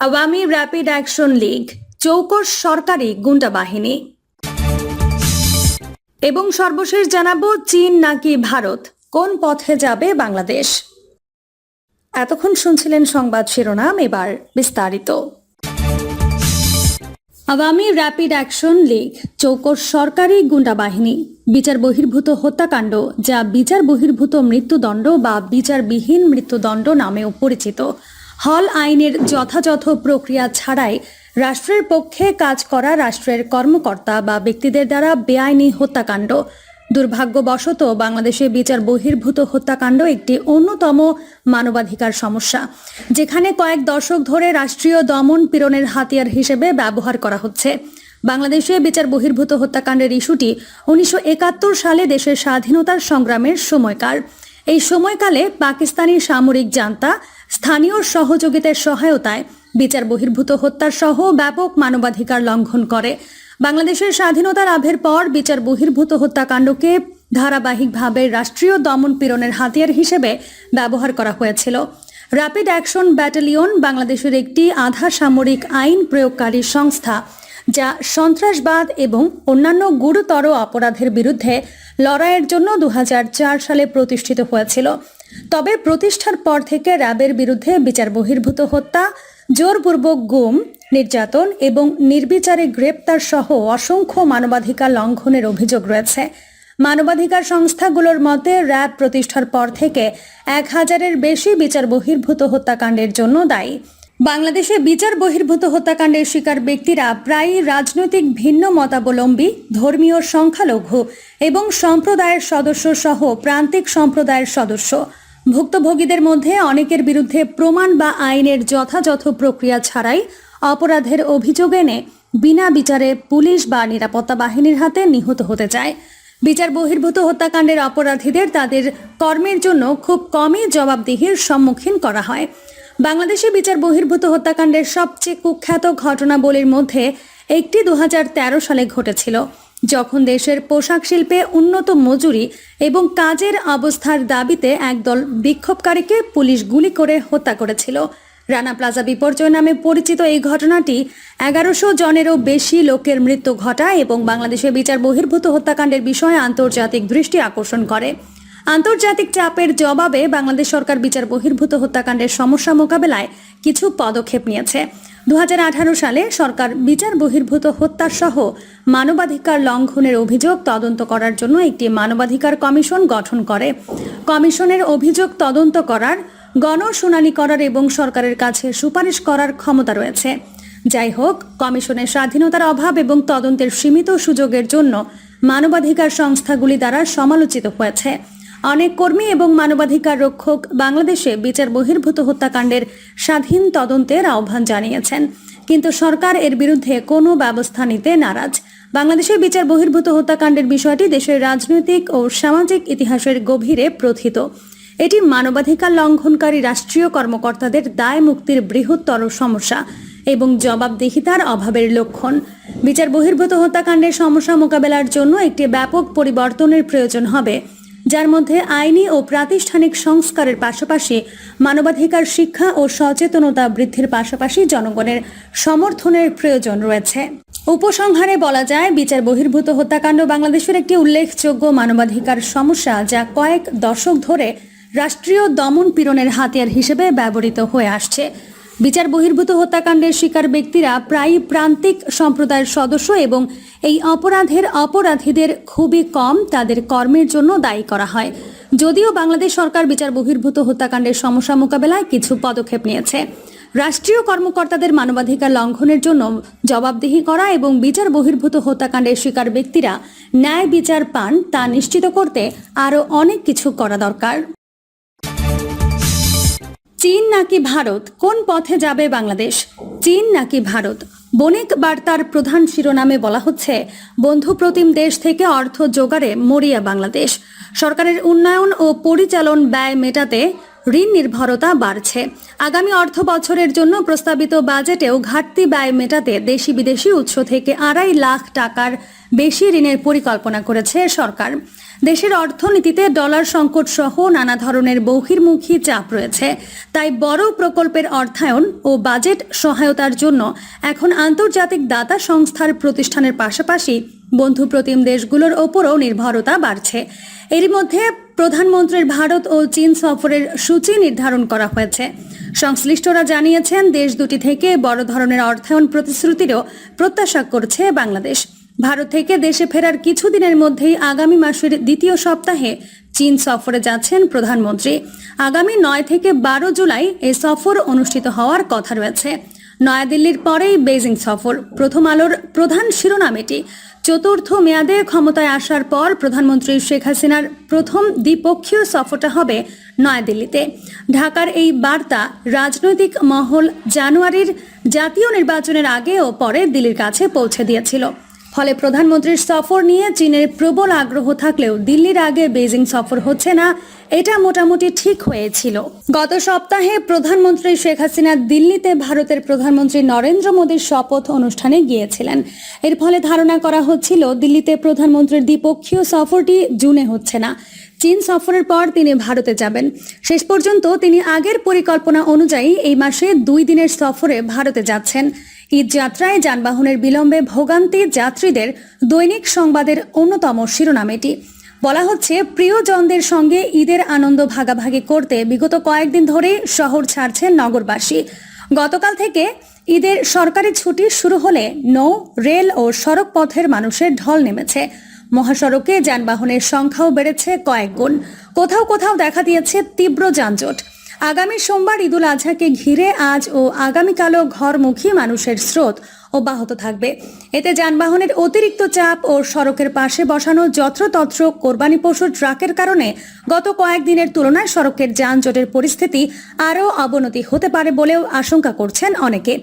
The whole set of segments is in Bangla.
আওয়ামী র্যাপিড অ্যাকশন লীগ চৌকস সরকারি গুন্ডা বাহিনী। এবং সর্বশেষ জানাব, চীন নাকি ভারত? কোন পথে যাবে বাংলাদেশ? এতক্ষণ শুনছিলেন সংবাদ শিরোনাম, এবার বিস্তারিত। আওয়ামী র্যাপিড অ্যাকশন লীগ চৌকস সরকারি গুন্ডা বাহিনী। বিচার বহির্ভূত হত্যাকাণ্ড, যা বিচার বহির্ভূত মৃত্যুদণ্ড বা বিচারবিহীন মৃত্যুদণ্ড নামেও পরিচিত। হল আইনের যথাযথ প্রক্রিয়া ছাড়াই রাষ্ট্রের পক্ষে কাজ করা রাষ্ট্রের কর্মকর্তা বা ব্যক্তিদের দ্বারা বেআইনি হত্যাকাণ্ড। দুর্ভাগ্যবশত বাংলাদেশে বিচার বহির্ভূত হত্যাকাণ্ড একটি অন্যতম মানবাধিকার সমস্যা, যেখানে কয়েক দশক ধরে রাষ্ট্রীয় দমন পীড়নের হাতিয়ার হিসেবে ব্যবহার করা হচ্ছে। বাংলাদেশে বিচার বহির্ভূত হত্যাকাণ্ডের ইস্যুটি উনিশশো একাত্তর সালে দেশের স্বাধীনতার সংগ্রামের সময়কার। এই সময়কালে পাকিস্তানি সামরিক জান্তা স্থানীয় সহযোগিতার সহায়তায় বিচার বহির্ভূত হত্যার সহ ব্যাপক মানবাধিকার লঙ্ঘন করে। বাংলাদেশের স্বাধীনতার আভের পর বিচার বহির্ভূত হত্যাকাণ্ডকে ধারাবাহিকভাবে রাষ্ট্রীয় দমন পীড়নের হাতিয়ার হিসেবে ব্যবহার করা হয়েছিল। র্যাপিড অ্যাকশন ব্যাটালিয়ন বাংলাদেশের একটি আধা সামরিক আইন প্রয়োগকারী সংস্থা, যা সন্ত্রাসবাদ এবং অন্যান্য গুরুতর অপরাধের বিরুদ্ধে লড়াইয়ের জন্য দু হাজার চার সালে প্রতিষ্ঠিত হয়েছিল। তবে প্রতিষ্ঠার পর থেকে র্যাবের বিরুদ্ধে বিচার বহির্ভূত হত্যা, জোরপূর্বক গুম, নির্যাতন এবং নির্বিচারে গ্রেপ্তার সহ অসংখ্য মানবাধিকার লঙ্ঘনের অভিযোগ রয়েছে। মানবাধিকার সংস্থাগুলোর মতে, র্যাব প্রতিষ্ঠার পর থেকে এক হাজারের বেশি বিচার বহির্ভূত হত্যাকাণ্ডের জন্য দায়ী। বাংলাদেশে বিচার বহির্ভূত হত্যাকাণ্ডের শিকার ব্যক্তিরা প্রায়ই রাজনৈতিক ভিন্ন মতাবলম্বী, ধর্মীয় সংখ্যালঘু এবং সম্প্রদায়ের সদস্য সহ প্রান্তিক সম্প্রদায়ের সদস্য। ভুক্তভোগীদের মধ্যে অনেকের বিরুদ্ধে প্রমাণ বা আইনের যথাযথ প্রক্রিয়া ছাড়াই অপরাধের অভিযোগ এনে বিনা বিচারে পুলিশ বা নিরাপত্তা বাহিনীর হাতে নিহত হতে চায়। বিচার বহির্ভূত হত্যাকাণ্ডের অপরাধীদের তাদের কর্মের জন্য খুব কমই জবাবদিহির সম্মুখীন করা হয়। বাংলাদেশে বিচার বহির্ভূত হত্যাকাণ্ডের সবচেয়ে কুখ্যাত ঘটনাবলীর মধ্যে একটি দু হাজার তেরো সালে ঘটেছিল। যখন দেশের পোশাক শিল্পে উন্নত মজুরি এবং কাজের অবস্থার দাবিতে একদল বিক্ষোভকারীকে পুলিশ গুলি করে হত্যা করেছিল। রানা প্লাজা বিপর্যয় নামে পরিচিত এই ঘটনাটি এগারোশো জনেরও বেশি লোকের মৃত্যু ঘটায় এবং বাংলাদেশে বিচার বহির্ভূত হত্যাকাণ্ডের বিষয়ে আন্তর্জাতিক দৃষ্টি আকর্ষণ করে। আন্তর্জাতিক চাপের জবাবে বাংলাদেশ সরকার বিচার বহির্ভূত হত্যাকাণ্ডের সমস্যা মোকাবেলায় কিছু পদক্ষেপ নিয়েছে। দু হাজার আঠারো সালে সরকার বিচার বহির্ভূত হত্যার সহ মানবাধিকার লঙ্ঘনের অভিযোগ তদন্ত করার জন্য একটি মানবাধিকার কমিশন গঠন করে। কমিশনের অভিযোগ তদন্ত করার, গণশুনানি করার এবং সরকারের কাছে সুপারিশ করার ক্ষমতা রয়েছে। যাই হোক, কমিশনের স্বাধীনতার অভাব এবং তদন্তের সীমিত সুযোগের জন্য মানবাধিকার সংস্থাগুলি দ্বারা সমালোচিত হয়েছে। অনেক কর্মী এবং মানবাধিকার রক্ষক বাংলাদেশে বিচার বহির্ভূত হত্যাকাণ্ডের স্বাধীন তদন্তের আহ্বান জানিয়েছেন। কিন্তু সরকার এর বিরুদ্ধে কোনো ব্যবস্থা নিতে নারাজ। বাংলাদেশের বিচার বহির্ভূত হত্যাকাণ্ডের বিষয়টি দেশের রাজনৈতিক ও সামাজিক ইতিহাসের গভীরে প্রথিত। এটি মানবাধিকার লঙ্ঘনকারী রাষ্ট্রীয় কর্মকর্তাদের দায় মুক্তির বৃহত্তর সমস্যা এবং জবাবদিহিতার অভাবের লক্ষণ। বিচার বহির্ভূত হত্যাকাণ্ডের সমস্যা মোকাবেলার জন্য একটি ব্যাপক পরিবর্তনের প্রয়োজন হবে। যার মধ্যে আইনি ও প্রাতিষ্ঠানিক সংস্কারের পাশাপাশি মানবাধিকার, শিক্ষা ও সচেতনতা বৃদ্ধির পাশাপাশি জনগণের সমর্থনের প্রয়োজন রয়েছে। উপসংহারে বলা যায়, বিচার বহির্ভূত হত্যাকাণ্ড বাংলাদেশের একটি উল্লেখযোগ্য মানবাধিকার সমস্যা যা কয়েক দশক ধরে রাষ্ট্রীয় দমন পীড়নের হাতিয়ার হিসেবে ব্যবহৃত হয়ে আসছে। বিচার বহির্ভূত হত্যাকাণ্ডের শিকার ব্যক্তিরা প্রায়ই প্রান্তিক সম্প্রদায়ের সদস্য এবং এই অপরাধের অপরাধীদের খুবই কম তাদের কর্মের জন্য দায়ী করা হয়। যদিও বাংলাদেশ সরকার বিচার বহির্ভূত হত্যাকাণ্ডের সমস্যা মোকাবেলায় কিছু পদক্ষেপ নিয়েছে। রাষ্ট্রীয় কর্মকর্তাদের মানবাধিকার লঙ্ঘনের জন্য জবাবদিহি করা এবং বিচার বহির্ভূত হত্যাকাণ্ডের শিকার ব্যক্তিরা ন্যায় বিচার পান তা নিশ্চিত করতে আরও অনেক কিছু করা দরকার। চীন নাকি ভারত? কোন পথে যাবে বাংলাদেশ? চীন নাকি ভারত? বণিক বার্তার প্রধান শিরোনামে বলা হচ্ছে বন্ধুপ্রতিম দেশ থেকে অর্থ জোগাড়ে মরিয়া বাংলাদেশ। সরকারের উন্নয়ন ও পরিচালন ব্যয় মেটাতে ঋণ নির্ভরতা বাড়ছে। আগামী অর্থ বছরের জন্য প্রস্তাবিত বাজেটেও ঘাটতি ব্যয় মেটাতে দেশি বিদেশি উৎস থেকে আড়াই লাখ টাকার বেশি ঋণের পরিকল্পনা করেছে সরকার। দেশের অর্থনীতিতে ডলার সংকট সহ নানা ধরনের বহির্মুখী চাপ রয়েছে। তাই বড় প্রকল্পের অর্থায়ন ও বাজেট সহায়তার জন্য এখন আন্তর্জাতিক দাতা সংস্থার প্রতিষ্ঠানের পাশাপাশি বন্ধু প্রতিম দেশগুলোর ওপরও নির্ভরতা বাড়ছে। এরই মধ্যে প্রধানমন্ত্রীর ভারত ও চীন সফরের সূচি নির্ধারণ করা হয়েছে। সংশ্লিষ্টরা জানিয়েছেন, দেশ দুটি থেকে বড় ধরনের অর্থায়ন প্রতিশ্রুতিরও প্রত্যাশা করছে বাংলাদেশ। ভারত থেকে দেশে ফেরার কিছুদিনের মধ্যেই আগামী মাসের দ্বিতীয় সপ্তাহে চীন সফরে যাচ্ছেন প্রধানমন্ত্রী। আগামী নয় থেকে বারো জুলাই এই সফর অনুষ্ঠিত হওয়ার কথা রয়েছে। নয়াদিল্লির পরেই বেজিং সফর। প্রথম আলোর প্রধান শিরোনাম এটি চতুর্থ মেয়াদে ক্ষমতায় আসার পর প্রধানমন্ত্রী শেখ হাসিনার প্রথম দ্বিপক্ষীয় সফরটা হবে নয়াদিল্লিতে। ঢাকার এই বার্তা রাজনৈতিক মহল জানুয়ারির জাতীয় নির্বাচনের আগে ও পরে দিল্লির কাছে পৌঁছে দিয়েছিল। ফলে প্রধানমন্ত্রীর সফর নিয়ে চীনের প্রবল আগ্রহ থাকলেও দিল্লির আগে বেজিং সফর হচ্ছে না, এটা মোটামুটি ঠিক হয়েছিল। গত সপ্তাহে প্রধানমন্ত্রী শেখ হাসিনা দিল্লিতে ভারতের প্রধানমন্ত্রী নরেন্দ্র মোদীর শপথ অনুষ্ঠানে গিয়েছিলেন। এর ফলে ধারণা করা হচ্ছিল, দিল্লিতে প্রধানমন্ত্রীর দ্বিপক্ষীয় সফরটি জুনে হচ্ছে না। চীন সফরের পর তিনি ভারতে যাবেন। শেষ পর্যন্ত তিনি আগের পরিকল্পনা অনুযায়ী এই মাসে দুই দিনের সফরে ভারতে যাচ্ছেন। ঈদ যাত্রায় যানবাহনের বিলম্বে ভোগান্তি যাত্রীদের দৈনিক সংবাদের অন্যতম শিরোনাম এটি। বলা হচ্ছে, প্রিয়জনদের সঙ্গে ঈদের আনন্দ ভাগাভাগি করতে বিগত কয়েকদিন ধরে শহর ছাড়ছেন নগরবাসী। গতকাল থেকে ঈদের সরকারি ছুটি শুরু হলে নৌ, রেল ও সড়ক পথের মানুষের ঢল নেমেছে। মহাসড়কে যানবাহনের সংখ্যাও বেড়েছে কয়েক গুণ। কোথাও কোথাও দেখা দিয়েছে তীব্র যানজট। আগামী সোমবার ঈদুল আজহাকে ঘিরে আজ ও আগামীকালও ঘরমুখী মানুষের স্রোত অব্যাহত থাকবে। এতে যানবাহনের অতিরিক্ত চাপ ও সড়কের পাশে বসানো যত্রতত্র, কোরবানি পশুর ট্রাকের কারণে গত কয়েকদিনের তুলনায় সড়কের যানজটের পরিস্থিতি আরও অবনতি হতে পারে বলেও আশঙ্কা করছেন অনেকে।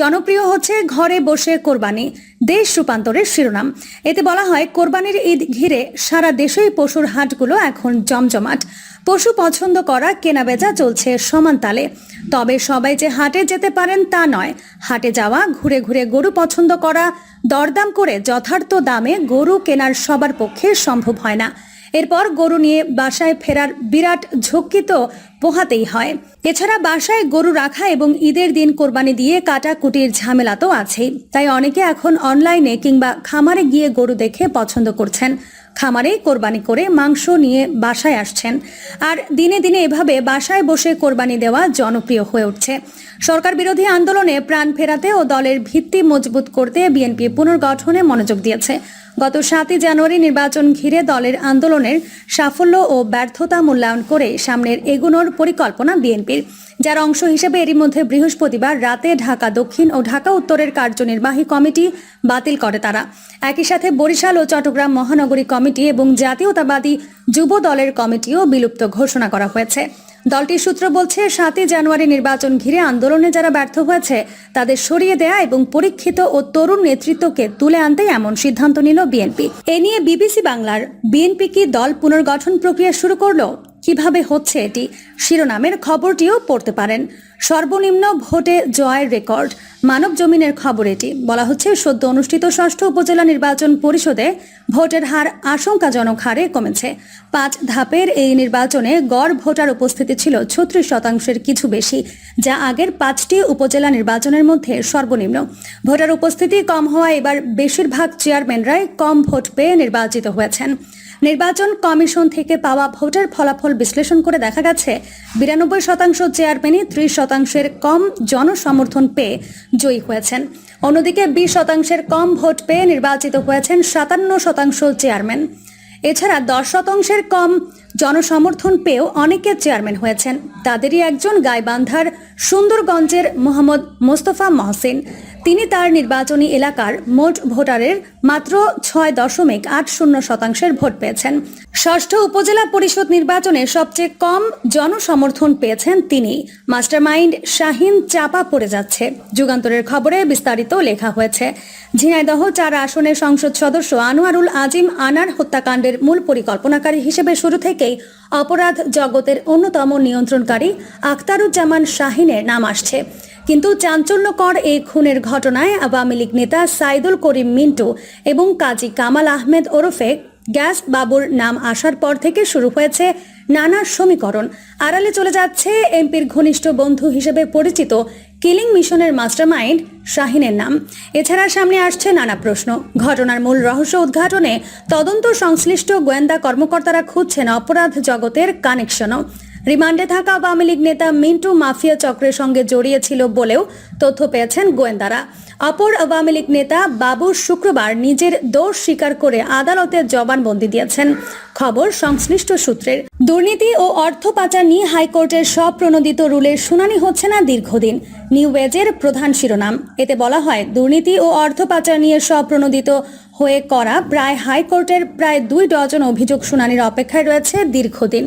জনপ্রিয় হচ্ছে ঘরে বসে কোরবানি, দেশ রূপান্তরের শিরোনাম। এতে বলা হয়, কোরবানির ঈদ ঘিরে সারা দেশেই পশুর হাটগুলো এখন জমজমাট। পশু পছন্দ করা কেনাবেচা চলছে সমান তালে। তবে সবাই যে হাটে যেতে পারেন তা নয়। হাটে যাওয়া, ঘুরে ঘুরে গরু পছন্দ করা, দরদাম করে যথার্থ দামে গরু কেনার সবার পক্ষে সম্ভব হয় না। এরপর গরু নিয়ে বাসায় ফেরার বিরাট ঝক্কি তো পোহাতেই হয়। এছাড়া বাসায় গরু রাখা এবং ঈদের দিন কোরবানি দিয়ে কাটা কুটির ঝামেলা তো আছেই। তাই অনেকে এখন অনলাইনে কিংবা খামারে গিয়ে গরু দেখে পছন্দ করছেন। খামারে কোরবানি করে মাংস নিয়ে বাসায় আসছেন। আর দিনে দিনে এভাবে বাসায় বসে কোরবানি দেওয়া জনপ্রিয় হয়ে উঠছে। সরকার বিরোধী আন্দোলনে প্রাণ ফেরাতে ও দলের ভিত্তি মজবুত করতে বিএনপি পুনর্গঠনে মনোযোগ দিয়েছে। গত সাতই জানুয়ারি নির্বাচন ঘিরে দলের আন্দোলনের সাফল্য ও ব্যর্থতা মূল্যায়ন করে সামনের এগুনোর পরিকল্পনা বিএনপির। যার অংশ হিসেবে এরই মধ্যে বৃহস্পতিবার রাতে ঢাকা দক্ষিণ ও ঢাকা উত্তরের কার্যনির্বাহী কমিটি বাতিল করে তারা। একই সাথে বরিশাল ও চট্টগ্রাম মহানগরী কমিটি এবং জাতীয়তাবাদী যুব দলের কমিটিও বিলুপ্ত ঘোষণা করা হয়েছে। দলটির সূত্র বলছে, সাতই জানুয়ারি নির্বাচন ঘিরে আন্দোলনে যারা ব্যর্থ হয়েছে, তাদের সরিয়ে দেয়া এবং পরীক্ষিত ও তরুণ নেতৃত্বকে তুলে আনতে এমন সিদ্ধান্ত নিল বিএনপি। এ নিয়ে বিবিসি বাংলার বিএনপি কি দল পুনর্গঠন প্রক্রিয়া শুরু করল? কীভাবে হচ্ছে এটি? শিরোনামের খবরটিও পড়তে পারেন। সর্বনিম্ন ভোটে জয়ের রেকর্ড। মানব জমিনের খবর এটি। বলা হচ্ছে, সদ্য অনুষ্ঠিত ষষ্ঠ উপজেলা নির্বাচন পরিষদে ভোটের হার আশঙ্কাজনক হারে কমেছে। পাঁচ ধাপের এই নির্বাচনে গড় ভোটার উপস্থিতি ছিল ছত্রিশ শতাংশের কিছু বেশি, যা আগের পাঁচটি উপজেলা নির্বাচনের মধ্যে সর্বনিম্ন। ভোটার উপস্থিতি কম হওয়ায় এবার বেশিরভাগ চেয়ারম্যানরাই কম ভোট পেয়ে নির্বাচিত হয়েছেন। নির্বাচন কমিশন থেকে পাওয়া ভোটের ফলাফল বিশ্লেষণ করে দেখা গেছে, বিরানব্বই শতাংশ চেয়ারম্যানই ত্রিশ শতাংশের কম জনসমর্থন পেয়ে জয়ী হয়েছেন। অন্যদিকে বিশ শতাংশের কম ভোট পেয়ে নির্বাচিত হয়েছেন সাতান্ন শতাংশ চেয়ারম্যান। এছাড়া দশ শতাংশের কম জনসমর্থন পেয়েও অনেকে চেয়ারম্যান হয়েছেন। তাদেরই একজন গাইবান্ধার সুন্দরগঞ্জের মোহাম্মদ মোস্তফা মহসিন। তিনি তার নির্বাচনী এলাকার মোট ভোটারের মাত্র ছয় দশমিক আট শূন্য শতাংশের ভোট পেয়েছেন। ষষ্ঠ উপজেলা পরিষদ নির্বাচনে সবচেয়ে কম জনসমর্থন পেয়েছেন তিনি। মাস্টারমাইন্ড শাহিন চাপা পড়ে যাচ্ছে। যুগান্তরের খবরে বিস্তারিত লেখা হয়েছে, ঝিনাইদহ চার আসনের সংসদ সদস্য আনোয়ারুল আজিম আনার হত্যাকাণ্ডের মূল পরিকল্পনাকারী হিসেবে শুরু থেকেই অপরাধ জগতের অন্যতম নিয়ন্ত্রণকারী আখতারুজ্জামান শাহিনের নাম আসছে। কিন্তু চাঞ্চল্যকর এই খুনের ঘটনায় আওয়ামী লীগ নেতা সাইদুল করিম মিন্টু এবং কাজী কামাল আহমেদ ওরফে গ্যাস বাবুর নাম আসার পর থেকে শুরু হয়েছে নানা সমীকরণ। আড়ালে চলে যাচ্ছে এমপির ঘনিষ্ঠ বন্ধু হিসেবে পরিচিত কিলিং মিশনের মাস্টারমাইন্ড শাহিনের নাম। এছাড়া সামনে আসছে নানা প্রশ্ন। ঘটনার মূল রহস্য উদ্ঘাটনে তদন্ত সংশ্লিষ্ট গোয়েন্দা কর্মকর্তারা খুঁজছেন অপরাধ জগতের কানেকশনও। রিমান্ডে থাকা আওয়ামী লীগ নেতা মিন্টু মাফিয়া চক্রের সঙ্গে জড়িয়েছিল বলেও তথ্য পেয়েছেন গোয়েন্দারা। অপর আওয়ামী লীগ নেতা বাবু শুক্রবার নিজের দোষ স্বীকার করে আদালতে জবানবন্দি দিয়েছেন। খবর সংশ্লিষ্ট সূত্রের। দুর্নীতি ও অর্থ পাচার নিয়ে হাইকোর্টের স্বপ্রণোদিত রুলের শুনানি হচ্ছে না দীর্ঘদিন। নিউ ওয়েজের প্রধান শিরোনাম। এতে বলা হয়, দুর্নীতি ও অর্থ পাচার নিয়ে স্বপ্রণোদিত হয়ে করা প্রায় হাইকোর্টের প্রায় দুই ডজন অভিযোগ শুনানির অপেক্ষায় রয়েছে দীর্ঘদিন।